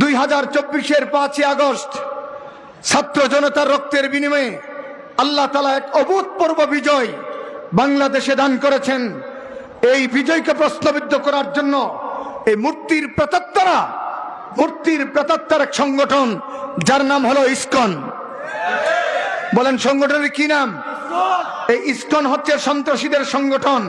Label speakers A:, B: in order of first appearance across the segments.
A: দুই হাজার চব্বিশের পাঁচই আগস্ট ছাত্র জনতার রক্তের বিনিময়ে আল্লাহ তালা এক অভূতপূর্ব বিজয় বাংলাদেশে দান করেছেন। এই বিজয়কে প্রশ্নবিদ্ধ করার জন্য এই মূর্তির প্রেতাত্মারা, মূর্তির প্রেতাত্মার এক সংগঠন, যার নাম হলো ইস্কন। বলেন, সংগঠনের কি নাম? এই ইসকন হচ্ছে সন্ত্রাসীদের সংগঠন।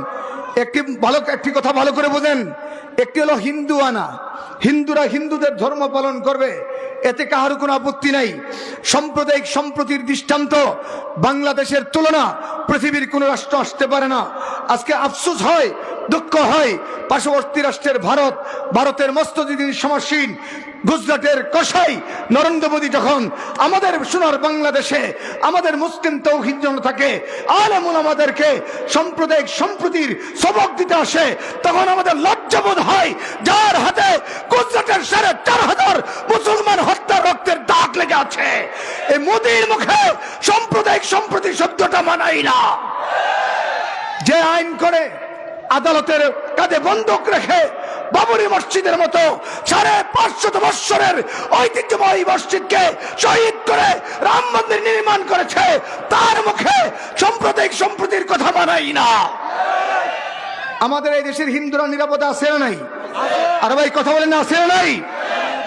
A: একটি ভালো, একটি কথা ভালো করে বোঝেন। একটি হলো হিন্দু আনা হিন্দুরা হিন্দুদের ধর্ম পালন করবে। এতে কাহার কোনো আপত্তি নাই। সাম্প্রদায়িক সম্প্রতির দৃষ্টান্ত বাংলাদেশের তুলনা পৃথিবীর কোনো রাষ্ট্র আসতে পারে না। আজকে আফসোস হয়, দুঃখ হয়। পার্শ্ববর্তী রাষ্ট্রের ভারত, ভারতের মস্ত মস্তদিন সমাসীন গুজরাটের কসাই নরেন্দ্র মোদী যখন আমাদের সোনার বাংলাদেশে, আমাদের মুসলিম তৌহিদ জনতাকে, আলেমুল আমাদেরকে সাম্প্রদায়িক সম্প্রতির সবক দিতে আসে, তখন আমাদের লজ্জাবোধ হয় যার হাতে গুজরাটের সাড়ে চার হাজার মুসলমান হত্যা রক্তের দাগ লেগে আছে। এই মোদীর মুখে সাম্প্রদায়িক সম্প্রতি শব্দটা মানাই না। যে আইন করে আদালতের কাঁধে বন্দুক রেখে বাবরি মসজিদের মতো সাড়ে পাঁচশত বৎসরের ঐতিহ্যময় মসজিদকে শহীদ করে রাম মন্দির নির্মাণ করেছে, তার মুখে সাম্প্রদায়িক সম্প্রতির কথা মানাই না। আমাদের এই দেশের হিন্দুরা নিরাপদ আছে নাই? আর ভাই, কথা বলেন না, আছে নাই?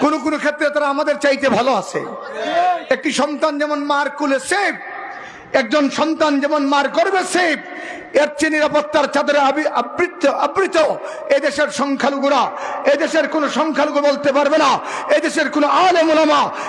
A: কোন কোন ক্ষেত্রে তারা আমাদের চাইতে ভালো আছে। একটি সন্তান যেমন মার কুলে সেফ একজন সন্তান যেমন মার করবে সেফ এর চেয়ে নিরাপত্তার চাদরে আবি- আবৃত আবৃত। এদেশের সংখ্যালঘুরা, এদেশের কোনো সংখ্যালঘু বলতে পারবে না। এদেশের কোনো আলেম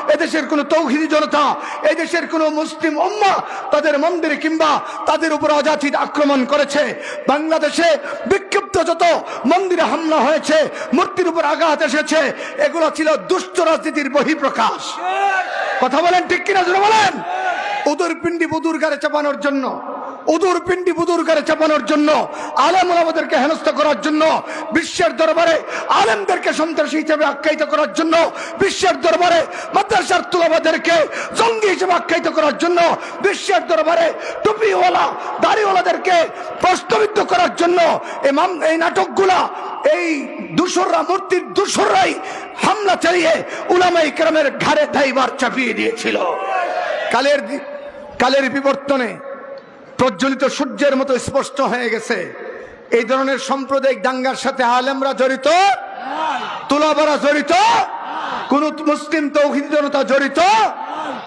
A: এদেশের কোনো তৌহিদি জনতা, এদেশের কোনো মুসলিম উম্মা তাদের মন্দিরে কিংবা তাদের উপর অযাচিত আক্রমণ করেছে। বাংলাদেশে বিক্ষিপ্ত যত মন্দিরে হামলা হয়েছে, মূর্তির উপর আঘাত এসেছে, এগুলো ছিল দুষ্ট রাজনীতির বহিঃপ্রকাশ। কথা বলেন ঠিক কিনা বলেন? উদুর পিণ্ডি বুদুর গারে চাপানোর জন্য, উদুর পিণ্ডি বুদুর গারে চাপানোর জন্য আলেম আমাদেরকে হেনস্থা করার জন্য, বিশ্বের দরবারে আলেমদেরকে সন্ত্রাসী হিসেবে আখ্যায়িত করার জন্য, বিশ্বের দরবারে মাদ্রাসার তুলাবাদেরকে জঙ্গি হিসেবে আখ্যায়িত করার জন্য, বিশ্বের দরবারে টুপিওয়ালা, দাড়িওয়ালাদেরকে প্রশ্নবিদ্ধ করার জন্য এই নাটকগুলা, এই দুসররা, মূর্তির দুসররাই হামলা চালিয়ে উলামাই কেরামের ঘাড়ে দাইবার চাপিয়ে দিয়েছিল। কালের কালের বিবর্তনে প্রজ্বলিত সূর্যের মতো স্পষ্ট হয়ে গেছে। এই ধরনের সাম্প্রদায়িক দাঙ্গার সাথে আলেমরা জড়িত? তুলাবারা জড়িত? কোন মুসলিম তৌহিদ জনতা জড়িত?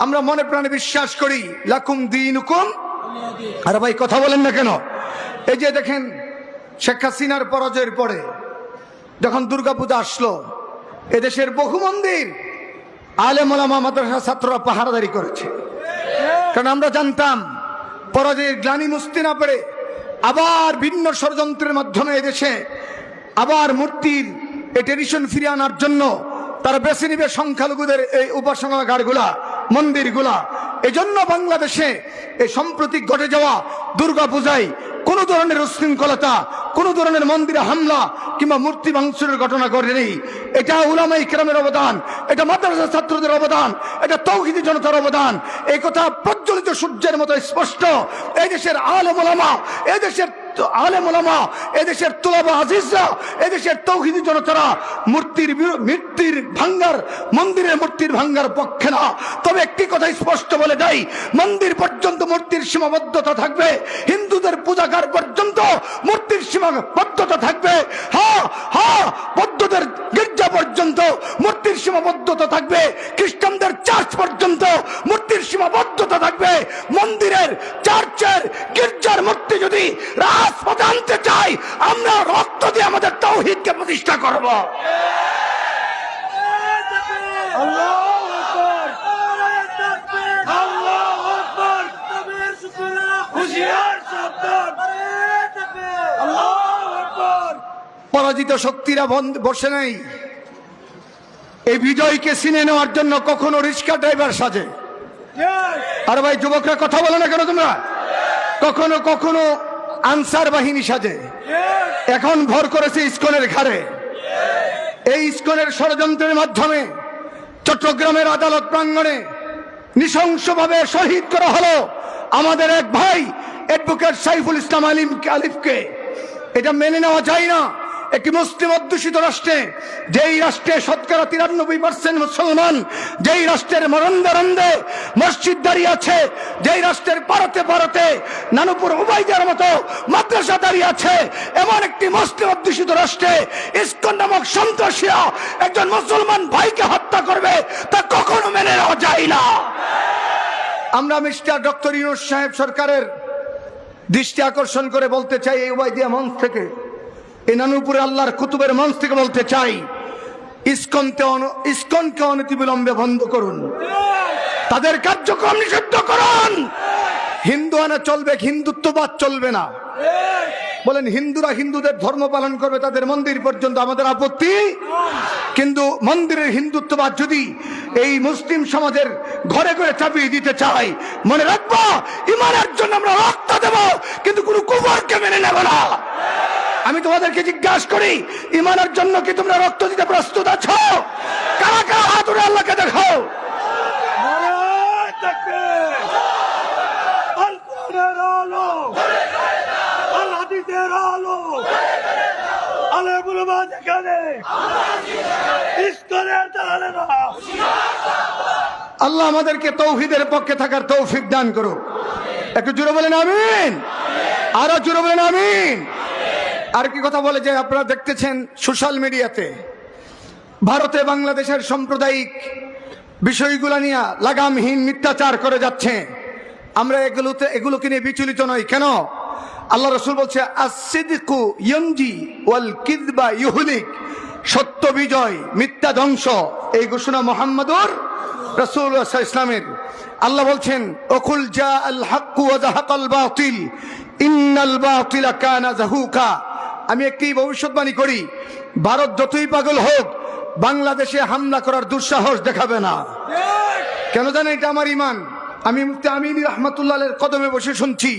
A: আমরা মনে প্রাণে বিশ্বাস করি, লাকুম দিন হুকুম আর ভাই, কথা বলেন না কেন? এই যে দেখেন, শেখ হাসিনার পরাজয়ের পরে যখন দুর্গাপূজা আসলো, এদেশের বহু মন্দির আলেম মাদ্রাসা ছাত্ররা পাহারাদারি করেছে। কারণ আমরা জানতাম, পরাজয়ের গ্লানি মুছতে না পেরে আবার ভিন্ন ষড়যন্ত্রের মাধ্যমে এদেশে আবার মূর্তির এই ট্রেডিশন ফিরিয়ে আনার জন্য তারা বেছে নিবে সংখ্যালঘুদের এই উপাসনাগারগুলা। মন্দিরগুলা। এজন্য বাংলাদেশে এই সম্প্রতি ঘটে যাওয়া দুর্গা পূজায় কোন ধরনের উশৃঙ্খলতা, কোন ধরনের মন্দিরে হামলা কিংবা মূর্তি ভাঙচুরের ঘটনা ঘটেনি। এটা উলামাই কেরামের অবদান, এটা মাদ্রাসা ছাত্রদের অবদান, এটা তৌহিদি জনতার অবদান। এই কথা প্রজ্বলিত সূর্যের মতো স্পষ্ট। এই দেশের আলেম ওলামা দেশের এদেশের তুলাবা আজিজরা, এদেশের তৌহিদি জনতারা মূর্তির ভাঙ্গার, মন্দিরের মূর্তির ভাঙ্গার পক্ষে না। তবে একটি কথা স্পষ্ট বলে মন্দির পর্যন্ত মূর্তির সীমাবদ্ধতা থাকবে, হিন্দুদের পূজাগার পর্যন্ত মূর্তির সীমাবদ্ধতা থাকবে হ্যাঁ হ্যাঁ বৌদ্ধদের গির্জা পর্যন্ত মূর্তির সীমাবদ্ধতা থাকবে, খ্রিস্টানদের চার্চ পর্যন্ত মূর্তির সীমাবদ্ধতা পরাজিত শক্তিরা বসে নেই। এই বিজয়কে চিনে নেওয়ার জন্য কখনো রিক্সা ড্রাইভার সাজে। আর ভাই, যুবকরা কথা বলো না কেন তোমরা? কখনো কখনো আনসার বাহিনী সাজে। এখন ভর করেছে ইস্কনের ঘাড়ে। এই স্কুলের ষড়যন্ত্রের মাধ্যমে চট্টগ্রামের আদালত প্রাঙ্গণে নৃশংসভাবে শহীদ করা হলো আমাদের এক ভাই অ্যাডভোকেট সাইফুল ইসলাম আলিম আলিফকে এটা মেনে নেওয়া যায় না। একটি মুসলিম অধ্যুষিত রাষ্ট্রে, যেই রাষ্ট্রে শতকরা তিরানব্বই পার্সেন্ট মুসলমান, যেই রাষ্ট্রের মরন্দে রন্দে মসজিদ দাঁড়িয়ে আছে, যেই রাষ্ট্রের পারতে পারতে নানুপুর উবাইদের মতো মাদ্রাসা দাঁড়িয়ে আছে, এমন একটি মুসলিম অধ্যুষিত রাষ্ট্রে, ইস্কন নামক সন্ত্রাসীরা একজন মুসলমান ভাইকে হত্যা করবে, তা কখনো মেনে নেওয়া যায় না। আমরা মিস্টার ডক্টর ইউনুস সাহেব সরকারের দৃষ্টি আকর্ষণ করে বলতে চাই এই উবাইদিয়া মঞ্চ থেকে। এই নানুপুরে আল্লাহর কুতুবের মঞ্চ থেকে বলতে চাই, ইস্কনকে ইস্কনকে অনতিবিলম্বে বন্ধ করুন। তাদের কার্যক্রম নিষিদ্ধ করুন। হিন্দু আনা চলবে, হিন্দুত্ববাদ চলবে না। বলেন, হিন্দুরা হিন্দুদের ধর্ম পালন করবে, তাদের মন্দির পর্যন্ত আমাদের আপত্তি? কিন্তু মন্দিরের হিন্দুত্ববাদ যদি এই মুসলিম সমাজের ঘরে ঘরে চাপিয়ে দিতে চাই, মনে রাখব, ইমানের জন্য আমরা রক্ত দেব, কিন্তু কোনো কুমারকে মেনে নেব না। আমি তোমাদেরকে জিজ্ঞাসা করি ইমানের জন্য কি তোমরা রক্ত দিতে প্রস্তুত আছো? কারা কারা হাত উঠে আল্লাহকে দেখাও? আল্লাহ আমাদেরকে তৌহিদের পক্ষে থাকার তৌফিক দান করুক। একটু জুড়ে বলেন আমিন। আরও জুড়ে বলেন আমিন। আর কি কথা বলে যে আপনারা দেখতেছেন সোশ্যাল মিডিয়াতে। ভারতে বাংলাদেশের সাম্প্রদায়িক বিষয়গুলো নিয়ে লাগামহীন মিথ্যাচার করে যাচ্ছে। আমরা এগুলোতে এগুলোকে নিয়ে বিচলিত নই। কেন? আল্লাহ রসুল বলছে আসিদকু ওয়াল কিদবা সত্য বিজয়, মিথ্যা ধ্বংস। এই ঘোষণা মোহাম্মদুর রসুল ইসলামের আল্লাহ বলছেন, অকুল জা আল হাক্কু ওয়া জাহাকাল বাতিল। ইন্নাল বাতিলা কানা জাহুকা আমি একটি ভবিষ্যৎবাণী করি, ভারত যতই পাগল হোক, বাংলাদেশে হামলা করার দুঃসাহস দেখাবে না। কেন জানেন এটা আমার ইমান? আমি মুফতি আমিন রহমতুল্লাহের কদমে বসে শুনছি।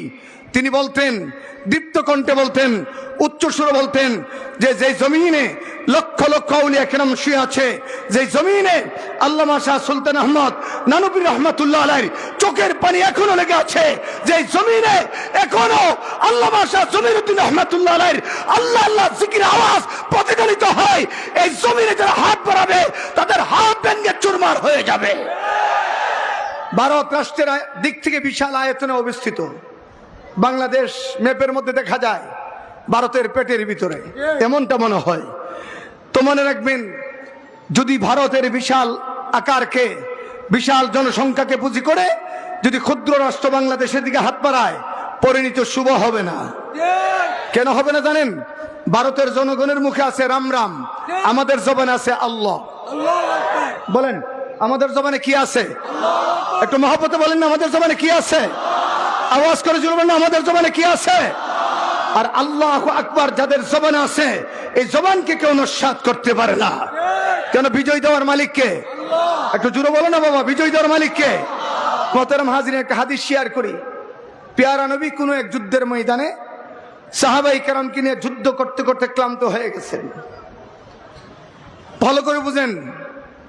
A: তিনি বলতেন দীপ্ত কণ্ঠে বলতেন উচ্চ সুরে বলতেন যে যে জমিনে লক্ষ লক্ষ আউলিয়া কেরাম শুয়ে আছে। যে জমিনে আল্লামা শাহ সুলতান আহমদ নানবী রহমতুল্লাহ আলাইর চোখের পানি এখনও লেগে আছে, যে জমিনে এখনও আল্লামা শাহ জমির উদ্দিন রহমতুল্লাহ আলাইর আল্লাহ আল্লাহ জিকির আওয়াজ প্রতিধ্বনিত হয়, এই জমিনে যারা হাত বাড়াবে, তাদের হাত ভেঙ্গে চুরমার হয়ে যাবে। ভারত রাষ্ট্রের দিক থেকে বিশাল আয়তনে অবস্থিত। বাংলাদেশ ম্যাপের মধ্যে দেখা যায়, ভারতের পেটের ভিতরে। এমনটা মনে হয়। তো মনে রাখবেন, যদি ভারতের বিশাল আকারকে, বিশাল জনসংখ্যাকে পুঁজি করে, যদি ক্ষুদ্র রাষ্ট্র বাংলাদেশের দিকে হাত বাড়ায়, পরিণত শুভ হবে না। কেন হবে না জানেন? ভারতের জনগণের মুখে আছে রাম রাম, আমাদের জবানে আছে আল্লাহ। বলেন, আমাদের জবানে কি আছে? একটু মহাপতে বলেন না, আমাদের জবানে কি আছে? আওয়াজ করে জুড়বেন না, আমাদের জবানে কি আছে? আর আল্লাহ আকবার যাদের জবান আছে, এই জবানকে কেউ নস্বাত করতে পারে না। কেন বিজয় দেওয়ার মালিককে? একটু জুড়ো বলো না বাবা, বিজয় দেওয়ার মালিককে? মতেরাম হাজির একটা হাদিস শেয়ার করি। পেয়ারা নবী কোনো এক যুদ্ধের ময়দানে সাহাবাই কেরামকে নিয়ে যুদ্ধ করতে করতে ক্লান্ত হয়ে গেছেন। ভালো করে বুঝেন,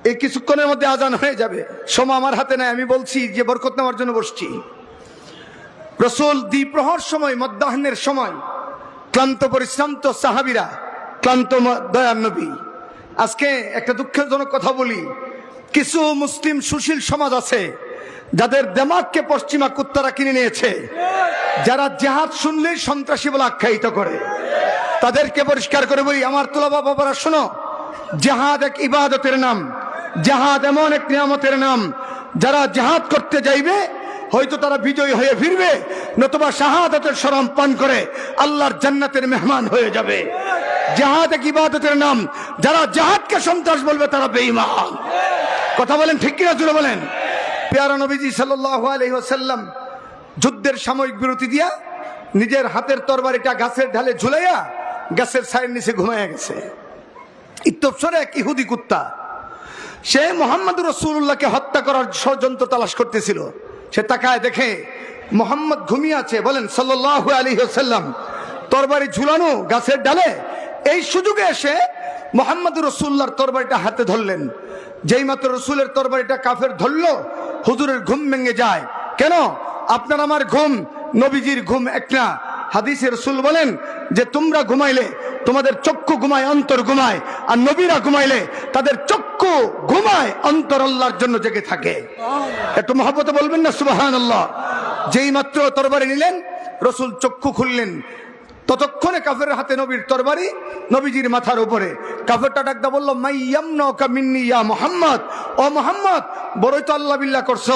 A: এই কিছুক্ষণের মধ্যে আজান হয়ে যাবে। সময় আমার হাতে নাই, আমি বলছি যে বরকত নেওয়ার জন্য বসছি। রসুল দ্বিপ্রহর সময়, মধ্যাহ্নের সময়, ক্লান্ত পরিশ্রান্ত সাহাবিরা, ক্লান্ত ম- দয়ার নবী। আজকে একটা দুঃখজনক কথা বলি। কিছু মুসলিম সুশীল সমাজ আছে, যাদের দেমাগকে পশ্চিমা কুত্তারা কিনে নিয়েছে। যারা জেহাদ শুনলেই সন্ত্রাসী বলে আখ্যায়িত করে। তাদেরকে পরিষ্কার করে বলি, আমার তোলা বাবারা, শোনো। জেহাদ এক ইবাদতের নাম। জেহাদ এমন এক নিয়ামতের নাম। যারা জেহাদ করতে যাইবে হয়তো তারা বিজয়ী হয়ে ফিরবে, নতুবা শাহাদাতের সরম পান করে আল্লাহর জান্নাতের মেহমান হয়ে যাবে। জেহাদ এক ইবাদতের নাম। যারা জেহাদকে সন্ত্রাস বলবে, তারা বেঈমান। কথা বলেন ঠিক কিনা জুড়ে বলেন? পেয়ারা নবীজি সাল্লাল্লাহু আলাইহি ওয়াসাল্লাম যুদ্ধের সাময়িক বিরতি দিয়া নিজের হাতের তরবারিটা গাছের ঢালে ঝুলাইয়া গাছের সাইড নিচে ঘুমাইয়া গেছে। ইত্যবসরে এক ইহুদি কুত্তা, সে মোহাম্মদ রসুল্লাহকে হত্যা করার ষড়যন্ত্র তালাশ করতেছিল। সে তাকায় দেখে মোহাম্মদ ঘুমিয়ে আছে। বলেন, সাল্লাল্লাহু আলাইহি ওয়াসাল্লাম, তরবারি ঝুলানো গাছের ডালে, এই সুযোগে এসে মোহাম্মদ রসুল্লাহর তরবারিটা হাতে ধরলেন। যেই মাত্র রসুলের তরবারিটা কাফের ধরলো, হুজুরের ঘুম ভেঙে যায়। কেন? আপনার আমার ঘুম, নবীজির ঘুম এক না। হাদিসের রসুল বলেন যে, তোমরা ঘুমাইলে, তোমাদের চক্ষু ঘুমায়, অন্তর ঘুমায়, আর নবীরা ঘুমাইলে, তাদের চক্ষু ঘুমায়, অন্তর আল্লাহর জন্য জেগে থাকে। একটু মহাব্বতে বলবেন না? সুবাহান যেই মাত্র তরবারি নিলেন, রসুল চক্ষু খুললেন ততক্ষণে কাফের হাতে নবীর তরবারি নবীজির মাথার উপরে। কাফেরটা ডাকদা বলল মাইয়াম নৌকা মিন্নি ইয়া মোহাম্মদ। ও মোহাম্মদ, বড়ই তো আল্লাহ বিল্লাহ করছ,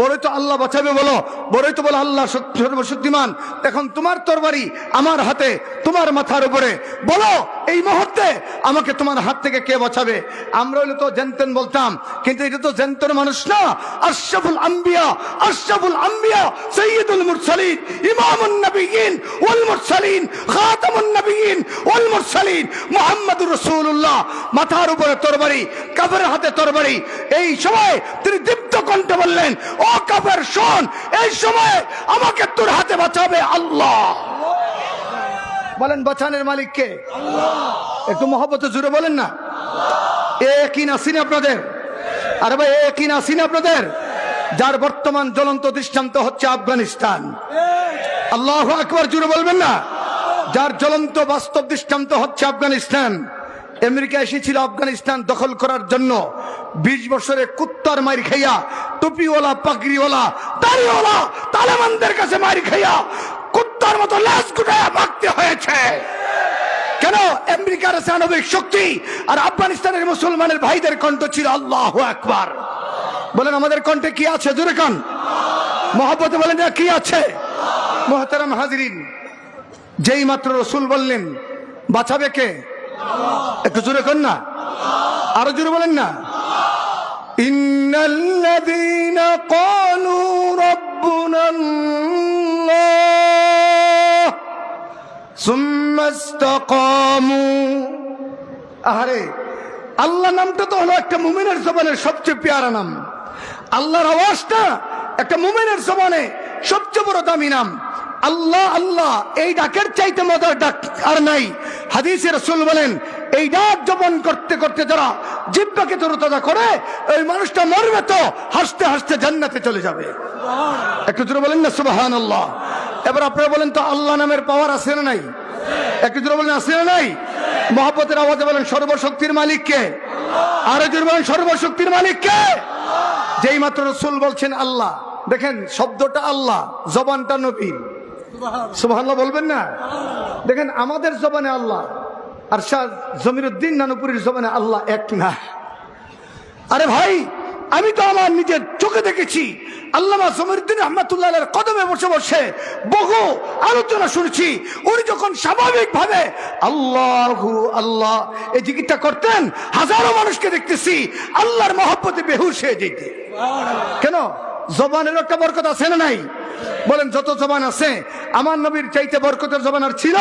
A: বড়ই তো আল্লাহ বাঁচাবে বলো, বড়ই তো বলো আল্লাহ সর্বশক্তিমান। এখন তোমার তরবারি আমার হাতে, তোমার মাথার উপরে। বলো, এই মুহূর্তে আমাকে তোমার হাত থেকে কে বাঁচাবে? আমরা হলে তো জেনতেন বলতাম, কিন্তু এটা তো জেনতেন মানুষ না। আশরাফুল আম্বিয়া আশরাফুল আম্বিয়া সৈয়দুল মুরসালিন, ইমামুন নবিয়িন ওয়াল মুরসালিন খাতামুন মুরসালিন মুহাম্মাদুর মাথার উপরে তরবারি কাফের হাতে তরবারি। এই সময় তিনি দীপ্ত কণ্ঠে বললেন ও কাফের শোন এই সময় আমাকে তোর হাতে বাঁচাবে আল্লাহ। বলেন বাঁচানের মালিক কে? একটু মহব্বতে জুড়ে বলেন না। এ কি নাসিন আপনাদের? আরে ভাই এ কি নাসিন আপনাদের? যার বর্তমান জ্বলন্ত দৃষ্টান্ত হচ্ছে আফগানিস্তান। আল্লাহ আকবার জুড়ে বলবেন না? যার জ্বলন্ত বাস্তব দৃষ্টান্ত হচ্ছে আফগানিস্তান। আমেরিকা এসেছিল আফগানিস্তান দখল করার জন্য। বিশ বছরে কুত্তার মার খাইয়া, টুপিওয়ালা, পাগড়িওয়ালা, দাড়িওয়ালা, তালেবানদের কাছে মার খাইয়া কুত্তার মতো লাশ গুটায় ভাগতে হয়েছে। কেন? আমেরিকার আছে আণবিক শক্তি আর আফগানিস্তানের মুসলমানের ভাইদের কণ্ঠ ছিল আল্লাহ একবার বলেন, আমাদের কণ্ঠে কি আছে? জোরে কান। মহাব্বতে বলেন না কি আছে? মহতারাম হাজরিন যেই মাত্র রসুল বললেন, বাঁচাবে কে? একটু জোরে কর না। আরও জোরে বলেন না। ইন্নাল্লাযীনা ক্বালু রাব্বুনা আল্লাহ সুম্মা ইসতাকামু আহারে, আল্লাহ নামটা তো হলো একটা মুমিনের জবানের সবচেয়ে পেয়ারা নাম। আল্লাহর আওয়াজটা একটা মুমিনের জবানে সবচেয়ে বড় দামি নাম। আল্লাহ আল্লাহ এই ডাকের চাইতে মজার ডাক আর নাই। হাদিসে রসুল বলেন এই ডাক জপন করতে করতে যারা জিব্বাকে তরতাজা করে ওই মানুষটা মরবে তো হাসতে হাসতে জান্নাতে চলে যাবে। একটু জোরে বলেন না সুবাহান আল্লাহ এবার আপনারা বলেন তো আল্লাহ নামের পাওয়ার আছে না নাই? একটু জোরে বলেন আছে না নাই? মহাপতের আওয়াজে বলেন সর্বশক্তির মালিক কে? আরও জোরে বলেন সর্বশক্তির মালিক কে? যেই মাত্র রসুল বলছেন আল্লাহ দেখেন শব্দটা আল্লাহ জবানটা নবীর। সুবহানাল্লাহ। বলবেন না? দেখেন আমাদের জবানে আল্লাহ আর শাহ জমিরুদ্দিন নানুপুরীর জবানে আল্লাহ এক না? আরে ভাই আমি তো আমার নিজের চোখে দেখেছি আল্লামা জমিরুদ্দিন আহমদুল্লাহ কদমে বসে বসে বহু আলোচনা শুনেছি। উনি যখন স্বাভাবিক ভাবে আল্লাহু আল্লাহ এই জিকিরটা করতেন হাজারো মানুষকে দেখতেছি আল্লাহর মহব্বতে বেহুশ হয়ে যেতে। কেন? জবানের একটা বরকত আছে না নাই? বলেন, যত জবান আছে, আমার নবীর চাইতে বরকতের জবান আর ছিল?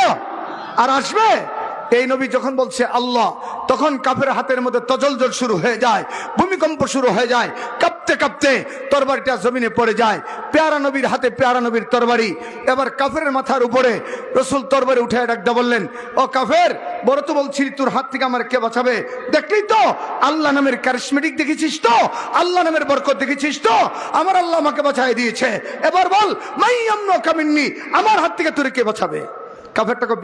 A: আর আসবে? এই নবী যখন বলছে আল্লাহ, তখন কাফের হাতের মধ্যে তজলজল শুরু হয়ে যায়, ভূমিকম্প শুরু হয়ে যায়, কাঁপতে কাঁপতে তরবারিটা জমিনে পড়ে যায়, পেয়ারা নবীর হাতে পেয়ারা নবীর তরবারি। এবার কাফের মাথার উপরে রসুল তরবারি উঠে ডাকদা বললেন, ও কাফের, বড় তো বলছি তোর হাত থেকে আমার কে বাঁচাবে? দেখলি তো, আল্লাহ নামের ক্যারিসমেটিক দেখেছিস তো, আল্লাহ নামের বরকত দেখেছিস তো, আমার আল্লাহ আমাকে বাঁচাই দিয়েছে। এবার বল মাই কামিননি আমার হাত থেকে তোর কে বাঁচাবে? কাফেরটাকে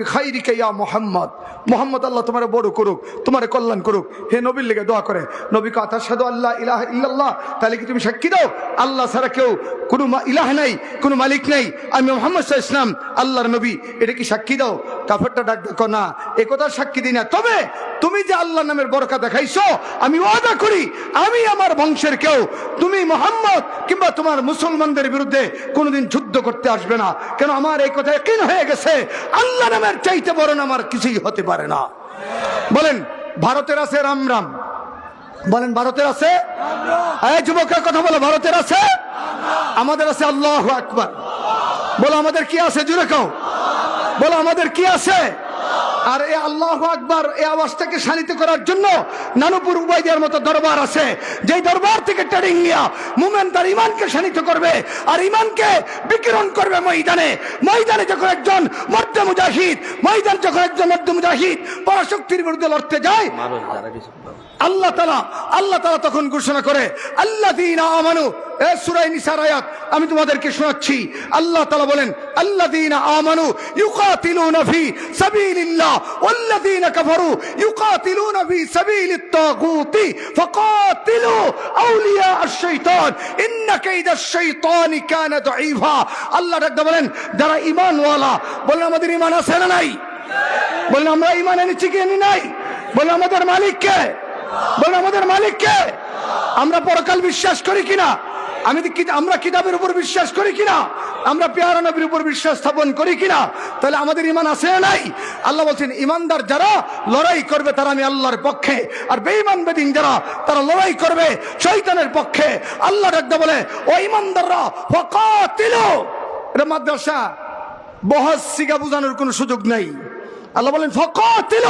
A: মোহাম্মদ। মোহাম্মদ আল্লাহ তোমার বড় করুক, তোমার কল্যাণ করুক। হে নবীর লেগে দোয়া করে। নবী কথা আল্লাহ ইলাহ ইল্লাল্লাহ। তাহলে কি তুমি সাক্ষী দাও? আল্লাহ কেউ কোনো ইলাহ নাই, কোনো মালিক নাই। আমি মোহাম্মদ সাহা ইসলাম আল্লাহর নবী। এটা কি সাক্ষী দাও? কাফেরটা ডাক দেখো না সাক্ষী দিই না। তবে তুমি যে আল্লাহ নামের বরকা দেখাইছো, আমি ওয়াদা করি, আমি আমার বংশের কেউ, তুমি মোহাম্মদ কিংবা তোমার মুসলমানদের বিরুদ্ধে কোনোদিন যুদ্ধ করতে আসবে না। কেন আমার এই কথা কিন হয়ে গেছে? আল্লাহ নামের চাইতে বড় নাম আর কিছুই হতে পারে না। বলেন, ভারতের আছে রাম রাম। বলেন, ভারতের আছে? যুবকের কথা বলো, ভারতের আছে? আমাদের আছে আল্লাহ আকবর। বলো, আমাদের কি আছে? জুড়ে কাউ বলো, আমাদের কি আছে? আর এ আল্লাহ আকবার এই আওয়াজটাকে শানিত করার জন্য নানুপুর উবাইদের মতো দরবার আছে। যে দরবার থেকে ট্রেনিং নিয়া, মুমেন তার ইমানকে শানিত করবে আর ইমানকে বিকিরণ করবে ময়দানে। ময়দানে যখন একজন মধ্য মুজাহিদ, ময়দান যখন একজন মধ্য মুজাহিদ, পরাশক্তির বিরুদ্ধে লড়তে যায়। আল্লাহ তালা আল্লাহ তালা তখন ঘোষণা করে আল্লাহ আমানু, এ সুরাই নিসার আয়াত, আমি তোমাদেরকে শোনাচ্ছি। আল্লাহ তাআলা বলেন, আল্লাযীনা আমানু ইউকাতিলুনা ফি সাবিলিল্লাহ, ওয়াল্লাযীনা কাফারু ইউকাতিলুনা ফি সাবিলিত তাগুতি, ফাকাতিলু আউলিয়া আশ-শাইতান, ইন্না কাইদাশ শাইতানি কানা দাঈফা। আল্লাহ ডাকতে বলেন, যারা ঈমানওয়ালা, বলেন আমাদের ঈমান আছে না নাই? বলেন, আমরা ঈমান এনেছি কি নাই? বলেন, আমাদের মালিক কে বলেন আমাদের মালিক কে? আমরা পরকাল বিশ্বাস করি কিনা? আমি আমরা কিতাবের উপর বিশ্বাস করি কিনা? আমরা পেয়ারা নবীর উপর বিশ্বাস স্থাপন করি কিনা? তাহলে আমাদের ইমান আছে নাই? আল্লাহ বলছেন ইমানদার যারা লড়াই করবে, তারা আমি আল্লাহর পক্ষে। আর বেঈমান, বেদিন যারা, তারা লড়াই করবে শয়তানের পক্ষে। আল্লাহ ডাকতে বলে, ও ইমানদাররা ফাকাতিলু। এটা মাদ্রাসা বহস সিগা বোঝানোর কোনো সুযোগ নেই। আল্লাহ বলেন ফকাতিল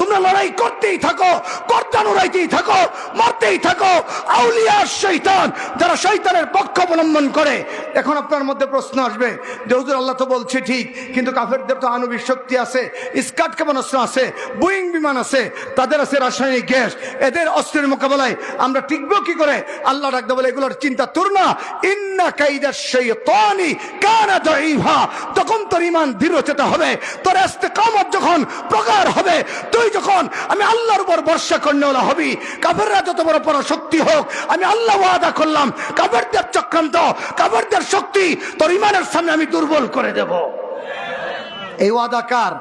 A: তোমরা লড়াই করতেই থাকো কর্তা লড়াইতেই থাকো, মারতেই থাকো। আউলিয়া শৈতান, যারা শৈতানের পক্ষ অবলম্বন করে। এখন আপনার মধ্যে প্রশ্ন আসবে, যে হুজুর, আল্লাহ তো বলছে ঠিক, কিন্তু কাফেরদের তো আণবিক শক্তি আছে, স্কাট ক্ষেপণাস্ত্র আছে বুইং বিমান আছে, তাদের আছে রাসায়নিক গ্যাস। এদের অস্ত্রের মোকাবেলায় আমরা টিকবো কি করে? আল্লাহ ডাকতে বলে, এগুলোর চিন্তা তোর না। ইন্না কাইদা শাইতানি কানা দাঈফা। তখন তোর ঈমান দৃঢ়চেতা হবে, তোর আস্তে ইস্তেকামত যখন প্রগাঢ় হবে, তুই যখন, আমি আল্লাহর উপর ভরসা করনেওয়ালা হবি, কাফেররা যত বড় বড় শক্তি হোক, আমি আল্লাহ ওয়াদা করলাম, কাফেরদের চক্রান্ত, কাফেরদের শক্তি, তোর ঈমানের সামনে আমি দুর্বল করে দেব। এই ওয়াদা কার?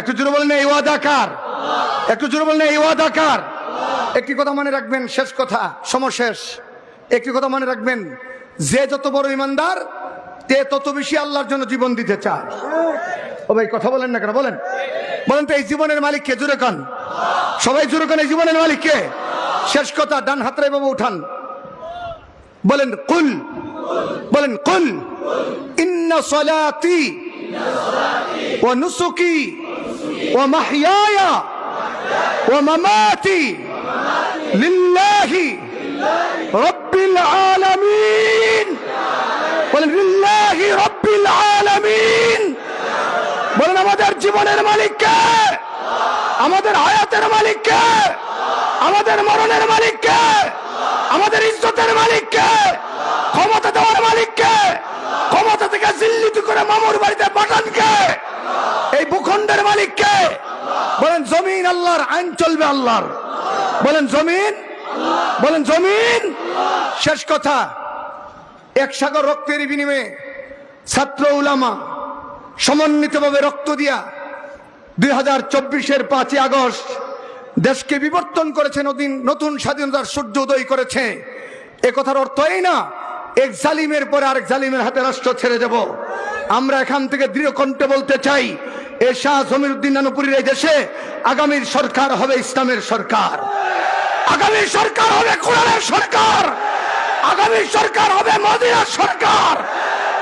A: একটু জোরে বলেন, এই ওয়াদা কার? একটু জোরে বলেন, এই ওয়াদা কার? একটি কথা মনে রাখবেন, শেষ কথা সমশেষ একটি কথা মনে রাখবেন, যে যত বড় ইমানদার, তে তত বেশি আল্লাহর জন্য জীবন দিতে চায়। ও ভাই, কথা বলেন না কেন? বলেন। বলেন তো, এই জীবনের মালিক কে? জুড়ে কান। সবাই জুড়ে কন, এই জীবনের মালিক কে? শেষ কথা, ডান হাতরাই বাবু উঠান। বলেন, কুল। বলেন, কুল। ইন্না সলাতি ও নুসুকি ও মাহিয়ায়া ও মামাতি লিল্লাহি রব্বিল আলামিন। বলেন, লিল্লাহি রব্বিল আলামিন। আমাদের জীবনের মালিক কে আমাদের হায়াতের মালিক কে আমাদের মরণের মালিক কে আমাদের ইজ্জতের মালিক কে ক্ষমতা দেওয়ার মালিক কে ক্ষমতা থেকে জিল্লিত করে মামুর বাড়িতে পাঠান কে এই ভূখণ্ডের মালিক কে বলেন, জমিন আল্লাহর, আইন চলবে আল্লাহর। বলেন, জমিন বলেন, জমিন। শেষ কথা, এক সাগর রক্তের বিনিময়ে ছাত্র উলামা সমন্বিতভাবে রক্ত দিয়া দুই হাজার চব্বিশের পাঁচই আগস্ট দেশকে বিবর্তন করেছে নতুন নতুন স্বাধীনতার সূর্য উদয় করেছে। এ কথার অর্থ এই না, এক জালিমের পরে আরেক জালিমের হাতে রাষ্ট্র ছেড়ে দেব। আমরা এখান থেকে দৃঢ় কণ্ঠে বলতে চাই, এ শাহ জমিরুদ্দিন নানুপুরীর এই দেশে আগামীর সরকার হবে ইসলামের সরকার। আগামী সরকার হবে কোরআনের সরকার। আগামী সরকার হবে মদিনার সরকার।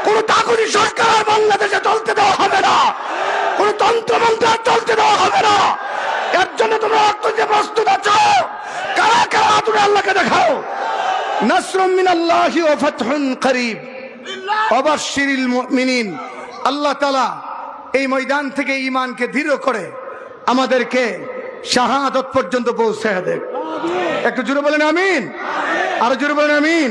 A: কোন তাগুনি সরকার বাংলাদেশে চলতে দেওয়া হবে না। কোন তন্ত্র মন্ত্র চলতে দেওয়া হবে না। এর জন্য তোমরা রক্ত দিতে প্রস্তুত আছো। কারা কারা তুমি আল্লাহকে দেখাও? নাসরুম মিনাল্লাহি ওয়া ফাতহুন করিব। অবাশশিরিল মুমিনিন। আল্লাহ তাআলা এই ময়দান থেকে ঈমানকে দৃঢ় করে আমাদেরকে শাহাদত পর্যন্ত পৌঁছে দেয় একটু জোরে বলেন আমিন। আরও জোরে বলেন আমিন।